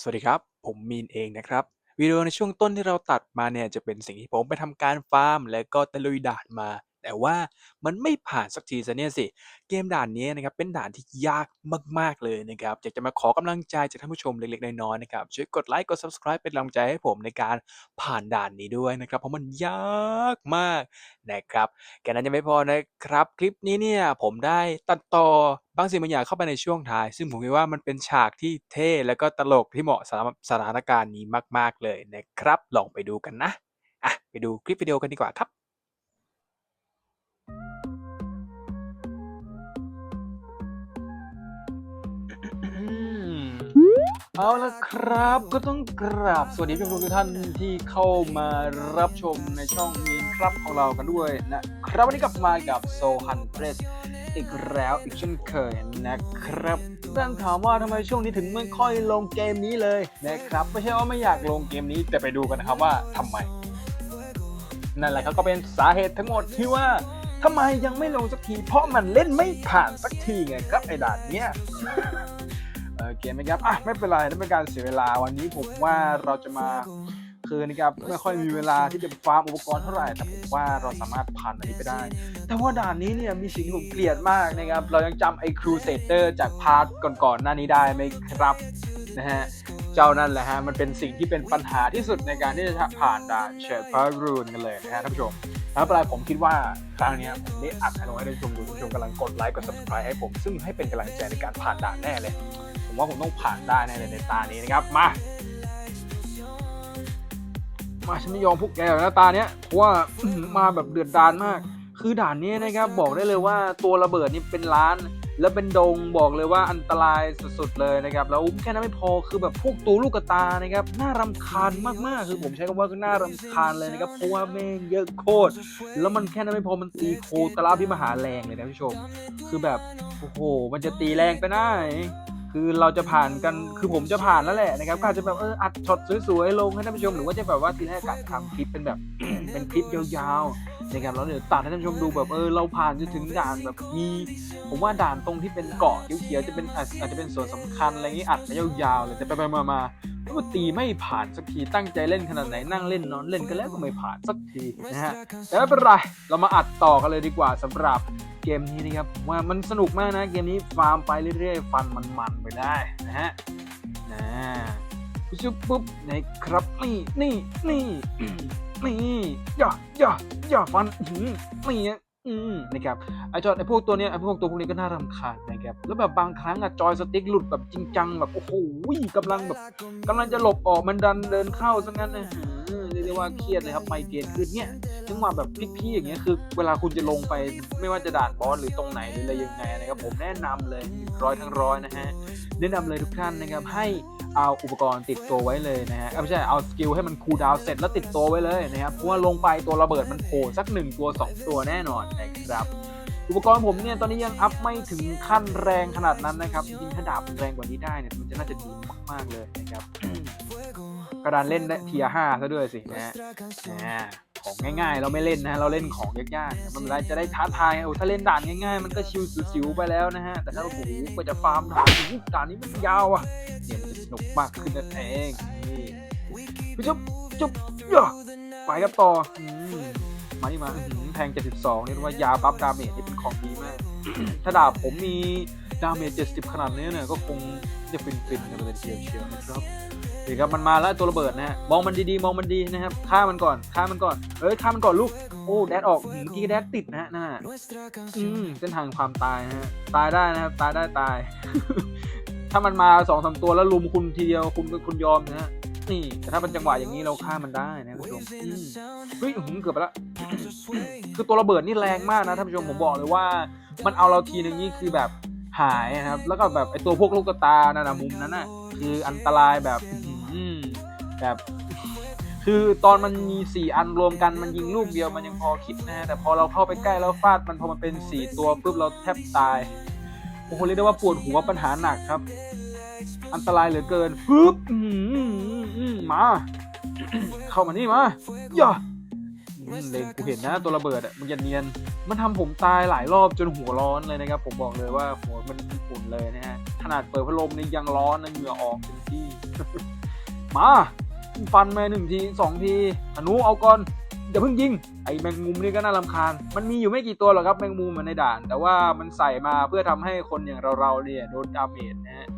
สวัสดีครับ ผมมีนเองนะครับ วิดีโอในช่วงต้นที่เราตัดมาเนี่ยจะเป็นสิ่งที่ผมไปทำการฟาร์ม และก็ตะลุยด่านมา แต่ว่ามันไม่ผ่านสักทีซะเนี่ยสิ เกมด่านนี้นะครับเป็นด่านที่ยากมาก ๆ เลยนะครับอยากจะมาขอกำลังใจจากท่านผู้ชมเล็กๆ น้อยๆนะครับช่วยกดไลค์กด Subscribe เป็นกำลังใจให้ผมในการผ่านด่านนี้ด้วยนะครับเพราะมันยากมากนะครับแค่นั้นยังไม่พอนะครับ คลิปนี้เนี่ยผมได้ตัดต่อบางสิ่งบางอย่างเข้าไปในช่วงท้าย ซึ่งผมคิดว่ามันเป็นฉากที่เท่และก็ตลกที่เหมาะสำหรับสถานการณ์นี้มาก ๆ เลยนะครับ ลองไปดูกันนะอะไปดูคลิปวิดีโอกันดีกว่าครับ เอาละครับก็ต้องกราบสวัสดีผู้ชมทุกท่านที่เข้ามารับชมในช่องมีนครับของเรากันด้วยนะครับวันนี้กลับมากับโซฮันเพรสอีกแล้วอีกเช่นเคยนะครับท่านถามว่าทำไมช่วงนี้ถึงไม่ค่อยลงเกมนี้เลยนะครับ ไม่ใช่ว่าไม่อยากลงเกมนี้แต่ไปดูกันนะครับว่าทำไม นั่นแหละครับก็เป็นสาเหตุทั้งหมดที่ว่าทำไมยังไม่ลงสักที เพราะมันเล่นไม่ผ่านสักทีไงครับไอ้ด่านเนี้ย เคไหมครับอะไม่เป็นไรไม่เป็นการเสียเวลาวันนี้ผมว่าเราจะมาคือนะครับไม่ค่อยมีเวลาที่จะฟาร์มอุปกรณ์เท่าไหร่แต่ผมว่าเราสามารถผ่านอันนี้ไปได้ แต่ว่าด่านนี้เนี่ยมีสิ่งที่ผมเกลียดมากนะครับ เรายังจำไอ้ครูเซเตอร์จากพาร์ทก่อนๆหน้านี้ได้ไหมครับนะฮะเจ้านั่นแหละฮะมันเป็นสิ่งที่เป็นปัญหาที่สุดในการที่จะผ่านด่านเชิดพารูนกันเลยนะฮะท่านผู้ชมแล้วเวลายผมคิดว่าครั้งนี้ผมได้อัดให้ลงให้ท่านผู้ชมดูท่านผู้ชมกำลังกดไลค์กด subscribe ให้ผมซึ่งให้เป็นกำลังใจในการผ่านด่านแน่เลย ว่าผมต้องผ่านได้แน่เลยในตานี้นะครับ มา มาฉันไม่ยอมพวกแกหรอกนตาเนี้ยเพราะว่ามาแบบเดือดดานมาก คือด่านนี้นะครับบอกได้เลยว่าตัวระเบิดนี่เป็นล้าน แล้วเป็นดงบอกเลยว่าอันตรายสุดๆเลยนะครับ แล้วแค่นั้นไม่พอคือแบบพวกตัวลูกกระตานะครับน่ารำคาญมากๆ คือผมใช้คำว่าน่ารำคาญเลยนะครับเพราะว่าแม่งเยอะโคตรแล้วมันแค่นั้นไม่พอมันตีโคตรลาพิมหาแรงเลยนะผู้ชม คือแบบโอ้โห มันจะตีแรงไปได้ คือเราจะผ่านกันคือผมจะผ่านแล้วแหละนะครับก็อาจจะแบบเอออัดช็อตสวยๆลงให้ท่านผู้ชมหรือว่าจะแบบว่าทีแรกกะทำคลิปเป็นแบบเป็นคลิปยาวๆนะครับแล้วเดี๋ยวตัดให้ท่านผู้ชมดูแบบเออเราผ่านจนถึงด่านแบบมีผมว่าด่านตรงที่เป็นเกาะเขียวๆจะเป็นอาจอาจจะเป็นส่วนสำคัญอะไรอย่างนี้อัดยาวๆเลยแต่ไปๆมาๆ ก็ตีไม่ผ่านสักทีตั้งใจเล่นขนาดไหนนั่งเล่นนอนเล่นกันแล้วก็ไม่ผ่านสักทีนะฮะแต่ไม่เป็นไรเรามาอัดต่อกันเลยดีกว่าสำหรับเกมนี้นะครับผมว่ามันสนุกมากนะเกมนี้ฟาร์มไปเรื่อยๆ ฟันมันๆไปได้นะฮะนะปุ๊บปุ๊บนะครับนี่นี่นี่นี่อย่าอย่าอย่าฟันอื้อหือนี่ อืมนะครับไอจอยไอพวกตัวเนี้ยไอพวกตัวพวกนี้ก็น่ารำคาญนะครับแล้วแบบบางครั้งอะจอยสติ๊กหลุดแบบจริงจังแบบโอ้โหกำลังแบบกำลังจะหลบออกมันดันเดินเข้าซะงั้นนะเรียกได้ว่าเครียดเลยครับไมเกรนขึ้นเนี่ยจังหวะแบบพลิกๆอย่างเงี้ยคือ เวลาคุณจะลงไปไม่ว่าจะด่านบอสหรือตรงไหนหรืออะไรยังไงนะครับผมแนะนำเลยร้อยทั้งร้อยนะฮะแนะนำเลยทุกท่านนะครับให้ เอาอุปกรณ์ติดตัวไว้เลยนะฮะเอ้ยไม่ใช่เอาสกิลให้มันคูลดาวน์เสร็จแล้วติดตัวไว้เลยนะครับเพราะว่าลงไปตัวระเบิดมันโผล่สักหนึ่งตัวสองตัวแน่นอนนะครับอุปกรณ์ผมเนี่ยตอนนี้ยังอัพไม่ถึงขั้นแรงขนาดนั้นนะครับจริงๆถ้าดาบแรงกว่านี้ได้เนี่ยมันจะน่าจะดีมากๆเลยนะครับกระดานเล่นได้เทียห้าซะด้วยสินะฮะอ่าของง่ายๆ เราไม่เล่นนะเราเล่นของยากๆมันเป็นไรจะได้ท้าทายโอ้ถ้าเล่นด่านง่ายๆ มันก็ชิวสิวๆไปแล้วนะฮะแต่ถ้าโอ้โหกว่าจะฟาร์มด่านนี้ด่านนี้มันยาวอะเนี่ยมันจะ สนุกมากขึ้นนั่นเองนี่จุ๊บจุ๊บย่าไปครับต่อมานี่มาแทง 72นี่เรียกว่ายาบัฟดาเมจนี่เป็นของดีมาก ถ้าดาบผมมีดาเมจ70 ขนาดนี้เนี่ยก็คงจะฟินฟินๆกันเลยเดียวเชียวนะครับนี่ครับมันมาแล้วตัวระเบิดนะฮะมองมันดีๆมองมันดีนะครับฆ่ามันก่อนฆ่ามันก่อนเอ้ยฆ่ามันก่อนลูกโอ้แดดออกเมื่อกี้แดดติดนะฮะนั่นน่ะอืมเส้นทางความตายนะฮะตายได้นะครับตายได้ตาย ถ้ามันมาสองสามตัวแล้วลุมคุณทีเดียวคุณคุณยอมนะฮะนี่ แต่ถ้าเป็นจังหวะอย่างนี้เราฆ่ามันได้นะคุณผู้ชมอืมเฮ้ยอื้อหือเกือบไปละคือตัวระเบิดนี่แรงมากนะท่านผู้ชมผมบอกเลยว่า มันเอาเราทีนึงนี่คือแบบหายนะครับ แล้วก็แบบไอตัวพวกลูกตานั่นนะมุมนั้นน่ะ คืออันตรายแบบอื้อหือแบบ คือตอนมันมีสี่อันรวมกันมันยิงลูกเดียวมันยังพอคิดนะแต่พอเราเข้าไปใกล้แล้วฟาดมันพอมันเป็นสี่ตัวปุ๊บเราแทบตาย โอ้โหเรียกได้ว่าปวดหัวปัญหาหนักครับ อันตรายเหลือเกินปึ๊บมา เข้ามานี่มาอย่าอืมเลนกูเห็นนะตัวระเบิดอะมันจะเนียน มันทำผมตายหลายรอบจนหัวร้อนเลยนะครับ ผมบอกเลยว่าหัวมันอุ่นเลยนะฮะขนาดเปิดพัดลมนี่ยังร้อนนะเหงื่อออกเต็มที่ มา ฟันมาหนึ่งทีสองทีธนูเอาก่อน อย่าเพิ่งยิงไอ้แมงมุมนี่ก็น่ารำคาญ มันมีอยู่ไม่กี่ตัวหรอกครับแมงมุมมันในด่าน แต่ว่ามันใส่มาเพื่อทำให้คนอย่างเราๆเนี่ยโดนดาเมจนะฮะ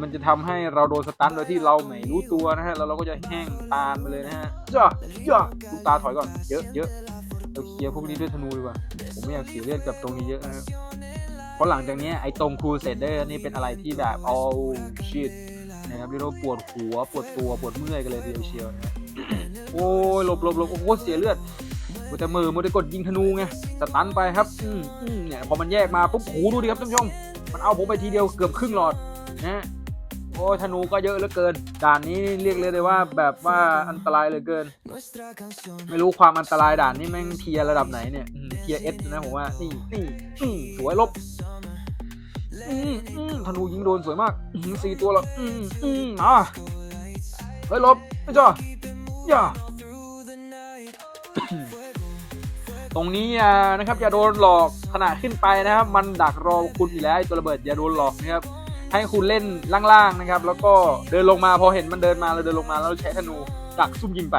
มันจะทำให้เราโดนสตันโดยที่เราไม่รู้ตัวนะฮะแล้วเราก็จะแห้งตาไปเลยนะฮะย่าย่าดูตาถอยก่อนเยอะเยอะเราเคลียร์พวกนี้ด้วยธนูดีกว่าผมไม่อยากเสียเลือดกับตรงนี้เยอะนะเพราะหลังจากนี้ไอ้ตรงครูเซเดอร์นี่เป็นอะไรที่แบบ all shit นะครับเรียกว่าปวดหัวปวดตัวปวดเมื่อยกันเลยทีเดียวเชียวนะ โอ้ยหลบหลบหลบโอ้โหเสียเลือดมัวแต่มือมัวแต่กดยิงธนูไงสตันไปครับอืมอืมเนี่ยพอมันแยกมาปุ๊บหูดูดิครับท่านผู้ชมมันเอาผมไปทีเดียวเกือบครึ่งหลอดนะฮะโอ้ยธนูก็เยอะเหลือเกิน ด่านนี้เรียกเลยได้ว่าแบบว่าอันตรายเหลือเกิน ไม่รู้ความอันตรายด่านนี้แม่งเทียร์ระดับไหนเนี่ยอืมเทียร์เอสนะผมว่านี่นี่นี่สวยลบอืมอืมธนูยิงโดนสวยมากอื้อหือสี่ตัวแล้วอืมอืมอะเฮ้ยลบไม่จ้าอ ย่าตรงนี้นะครับอย่าโดนหลอกขณะขึ้นไปนะครับ มันดักรอคุณอยู่แล้วไอตัวระเบิดอย่าโดนหลอกนะครับให้คุณเล่นล่างๆนะครับ แล้วก็เดินลงมาพอเห็นมันเดินมาเราเดินลงมาแล้วใช้ธนูดักซุ่มยิงไป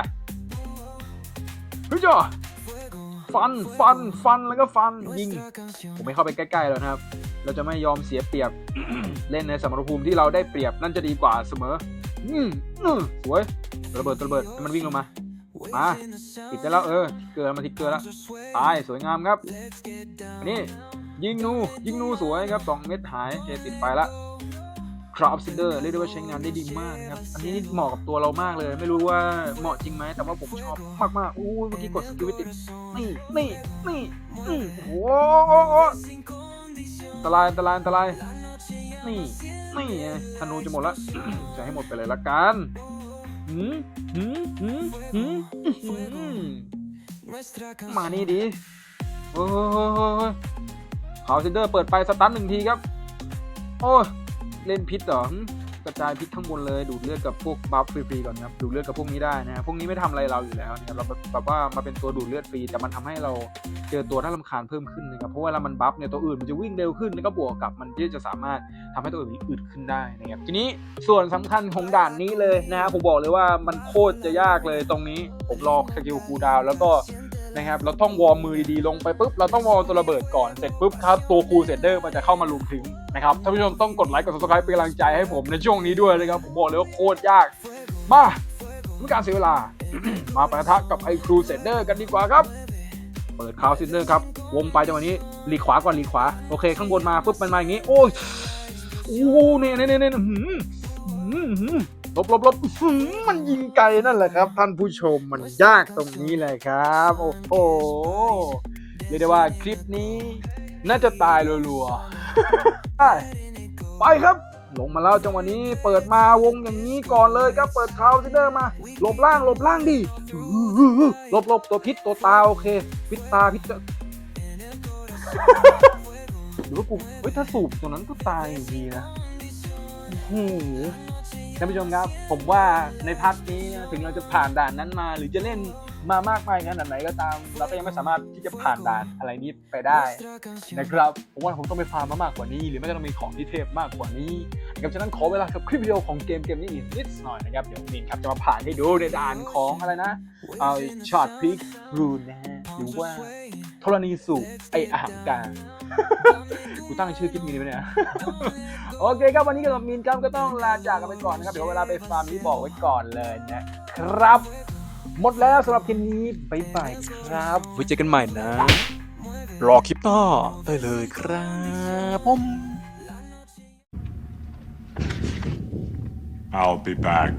เฮ้ยจ้าฟันฟันฟันแล้วก็ฟันยิง ผมไม่เข้าไปใกล้ๆแล้วนะครับ เราจะไม่ยอมเสียเปรียบเล่นในสมรภูมิที่เราได้เปรียบนั่นจะดีกว่าเสมอ อืมสวย ระเบิดระเบิดให้มันวิ่งลงมา มาติดได้แล้วเออ เกลือมาทิกเกลือแล้วตายสวยงามครับ อันนี้ยิงนูยิงนูสวยครับสองเม็ดหายเจติดไปละครอปซินเดอร์เรียกได้ว่าใช้งานได้ดีมากนะครับ อันนี้เหมาะกับตัวเรามากเลย ไม่รู้ว่าเหมาะจริงไหม แต่ว่าผมชอบมากมากๆอู้ยเมื่อกี้กดสกิลไม่ติดนี่นี่นี่อืมโอ้โหอันตรายอันตรายอันตรายนี่นี่ไงธนูจะหมดละจะให้หมดไปเลยละกัน หืมหืมหืมหืมมานี่ดีโอ้ยขาวซินเดอร์เปิดไปสตันหนึ่งทีครับ โอ้เล่นพิษเหรอ กระจายพิษข้างบนเลย ดูดเลือดกับพวกบัฟฟรีๆก่อนครับดูดเลือดกับพวกนี้ได้นะพวกนี้ไม่ทำอะไรเราอยู่แล้วนะครับเราแบบว่ามาเป็นตัวดูดเลือดฟรีแต่มันทำให้เราเจอตัวน่ารำคาญเพิ่มขึ้นนะครับเพราะเวลามันบัฟเนี่ยตัวอื่นมันจะวิ่งเร็วขึ้นแล้วก็บวกกับมันที่จะสามารถทำให้ตัวอื่นอึดขึ้นได้นะครับทีนี้ส่วนสำคัญของด่านนี้เลยนะครับผมบอกเลยว่ามันโคตรจะยากเลยตรงนี้ผมรอสกิลคูดาวแล้วก็ นะครับเราต้องวอร์มมือดีๆลงไปปุ๊บเราต้องวอร์มตัวระเบิดก่อนเสร็จปุ๊บครับตัวคูเซนเดอร์มันจะเข้ามาลุมถึงนะครับท่านผู้ชมต้องกดไลค์กด subscribe เป็นกำลังใจให้ผมในช่วงนี้ด้วยนะครับผมบอกเลยว่าโคตรยาก มาไม่การเสียเวลา มาปะทะกับไอ้ครูเซนเดอร์กันดีกว่าครับ เปิดคาวเซนเดอร์ครับวงไปจังหวะนี้หลีขวาก่อนหลีขวาโอเค ข้างบนมาปุ๊บมันมาอย่างงี้ โอ้ยโอ้โหเนี่ยเนี่ยเนี่ย ลบลบลบมันยิงไกลนั่นแหละครับ ท่านผู้ชมมันยากตรงนี้เลยครับ โอ้โหเรียกได้ว่าคลิปนี้น่าจะตายรัวๆไปไปครับลงมาแล้วจังหวะนี้เปิดมาวงอย่างนี้ก่อนเลยครับ เปิดคาวซิเดอร์มาหลบล่างหลบล่างดิหลบหลบตัวพิษตัวตาโอเค พิษตาพิษจะหรือว่ากูเฮ้ยถ้าสูบตัวนั้นก็ตายอยู่ดีนะโอ้โห ท่านผู้ชมครับ ผมว่าในพาร์ทนี้ถึงเราจะผ่านด่านนั้นมา หรือจะเล่นมามากมายขนาดไหนก็ตาม เราก็ยังไม่สามารถที่จะผ่านด่านอะไรนี้ไปได้นะครับผมว่าผมต้องไปฟาร์มมามากกว่านี้ หรือไม่ก็ต้องมีของที่เทพมากกว่านี้นะครับฉะนั้นขอเวลากับคลิปวิดีโอของเกมเกมนี้อีกนิดหน่อยนะครับเดี๋ยวมีนครับจะมาผ่านให้ดูในด่านของอะไรนะเอาช็อตพิกรูนนะฮะหรือว่า ธรณีสูบไออาหารกลางกูตั้งชื่อคลิปนี้ไปเนี่ย โอเคครับวันนี้กับมีนครับก็ต้องลาจากกันไปก่อนนะครับ เดี๋ยวเวลาไปฟาร์มนี้บอกไว้ก่อนเลยนะครับ หมดแล้วสำหรับคลิปนี้บ๊ายบายครับไว้เจอกันใหม่นะ รอคลิปต่อได้เลยครับผม I'll be back.